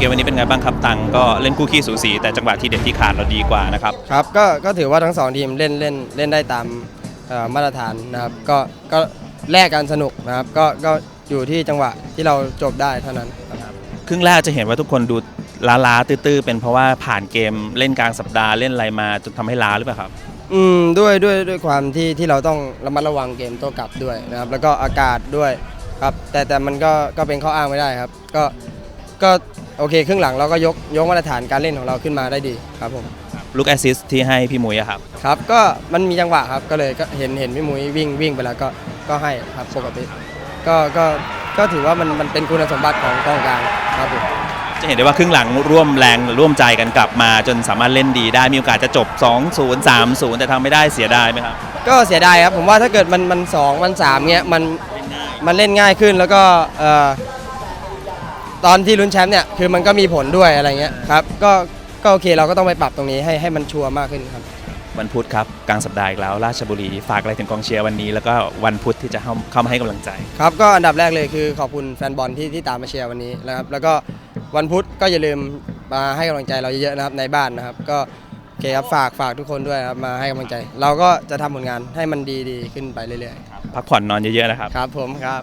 เกมวันนี้เป็นไงบ้างครับตังก็เล่นคู่ขี้สูสีแต่จังหวะที่เด็ดที่ขาดเราดีกว่านะครับครับก็ก็ถือว่าทั้งสองทีมเล่นเล่นเล่นได้ตามเอ่อมาตรฐานนะครับ ก็ก็แลกกันสนุกนะครับ ก็ก็อยู่ที่จังหวะที่เราจบได้เท่านั้นครับ ครึ่งแรกจะเห็นว่าทุกคนดูล้าๆตื้อๆเป็นเพราะว่าผ่านเกมเล่นกลางสัปดาห์เล่นอะไรมาจนทำให้ล้าหรือเปล่าครับอืมด้วยด้วยด้วยความที่ที่เราต้องระมัดระวังเกมโต้กลับด้วยนะครับ แล้วก็อากาศด้วยครับ แต่แต่มันก็ก็เป็นข้ออ้างไม่ได้ครับ ก็ ก็โอเคครึ่งหลังเราก็ยกยกมาตรฐานการเล่นของเราขึ้นมาได้ดีครับผมลูกแอสซิสต์ที่ให้พี่มุ้ยอะครับ ครับ ก็มันมีจังหวะครับก็เลยก็เห็นเห็นพี่มุ้ยวิ่งวิ่งไปแล้วก็ก็ให้ครับปกติก็ก็ก็ถือว่ามันมันเป็นคุณสมบัติของกองกลางครับผมจะเห็นได้ว่าครึ่งหลังร่วมแรงร่วมใจกันกลับมาจนสามารถเล่นดีได้มีโอกาสจะจบ 2-0 3-0 แต่ทำไม่ได้เสียดายไหมครับ ก็เสียดายครับผมว่าถ้าเกิดมันมันสองมันสามเงี้ยมันมันเล่นง่ายขึ้นแล้วก็เอ่อ ตอนที่ลุ้นแชมป์เนี่ยคือมันก็มีผลด้วยอะไรเงี้ยครับก็ก็โอเคเราก็ต้องไปปรับตรงนี้ให้ให้มันชัวร์มากขึ้นครับ วันพุธครับกลางสัปดาห์อีกแล้ว ราชบุรีฝากอะไรถึงกองเชียร์วันนี้ แล้วก็วันพุธที่จะเข้าเข้ามาให้กำลังใจ ครับก็อันดับแรกเลยคือขอบคุณแฟนบอลที่ที่ตามมาเชียร์วันนี้นะครับแล้วก็วันพุธก็อย่าลืมมาให้กำลังใจเราเยอะๆนะครับในบ้านนะครับ ก็โอเคครับฝากฝากทุกคนด้วยครับมาให้กำลังใจ เราก็จะทำผลงานให้มันดีๆขึ้นไปเรื่อยพักผ่อนนอนเยอะๆนะครับ ๆ ครับผมครับ